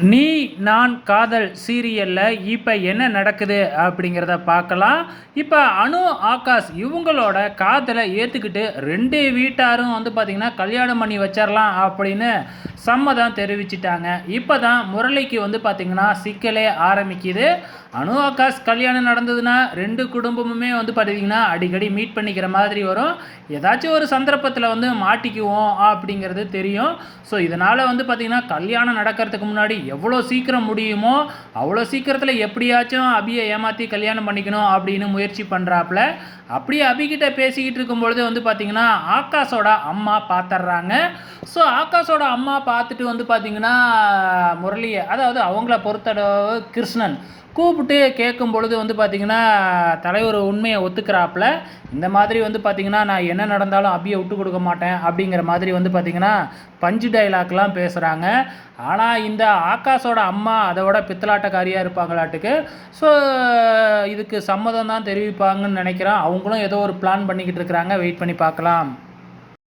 நீ நான் காதல் சீரியலில் இப்போ என்ன நடக்குது அப்படிங்கிறத பார்க்கலாம். இப்போ அனு ஆகாஷ் இவங்களோட காதலை ஏற்றுக்கிட்டு ரெண்டு வீட்டாரும் வந்து பார்த்திங்கன்னா கல்யாணம் பண்ணி வச்சிடலாம் அப்படின்னு சம்மதம் தெரிவிச்சிட்டாங்க. இப்போ தான் முரளிக்கு வந்து பார்த்திங்கன்னா சிக்கலே ஆரம்பிக்குது. அனு ஆகாஷ் கல்யாணம் நடந்ததுன்னா ரெண்டு குடும்பமுமே வந்து பார்த்திங்கன்னா அடிக்கடி மீட் பண்ணிக்கிற மாதிரி வரும். ஏதாச்சும் ஒரு சந்தர்ப்பத்தில் வந்து மாட்டிக்குவோம் அப்படிங்கிறது தெரியும். ஸோ இதனால் வந்து பார்த்திங்கன்னா கல்யாணம் நடக்கிறதுக்கு முன்னாடி எவ்வளோ சீக்கிரம் முடியுமோ அவ்வளோ சீக்கிரத்தில் எப்படியாச்சும் அபியை ஏமாற்றி கல்யாணம் பண்ணிக்கணும் அப்படின்னு முயற்சி பண்ணுறாப்புல அப்படியே அபிகிட்ட பேசிக்கிட்டு இருக்கும்பொழுது வந்து பார்த்திங்கன்னா ஆகாஷோட அம்மா பார்த்துட்றாங்க ஸோ ஆகாஷோட அம்மா பார்த்துட்டு வந்து பார்த்திங்கன்னா முரளியை அதாவது அவங்கள பொறுத்தளவு கிருஷ்ணன் கூப்பிட்டு கேட்கும் பொழுது வந்து பார்த்திங்கன்னா தலைவர் உண்மையை ஒத்துக்கிறாப்புல. இந்த மாதிரி வந்து பார்த்திங்கன்னா நான் என்ன நடந்தாலும் அபியை விட்டு கொடுக்க மாட்டேன் அப்படிங்கிற மாதிரி வந்து பார்த்திங்கன்னா பஞ்சு டைலாக்லாம் பேசுகிறாங்க ஆனால் இந்த ஆகாஷோட அம்மா அதோட பித்தலாட்டக்காரியாக இருப்பாங்களாட்டுக்கு. ஸோ இதுக்கு சம்மதம் தான் தெரிவிப்பாங்கன்னு நினைக்கிறேன். அவங்களும் ஏதோ ஒரு பிளான் பண்ணிக்கிட்டு இருக்கிறாங்க. வெயிட் பண்ணி பார்க்கலாம்.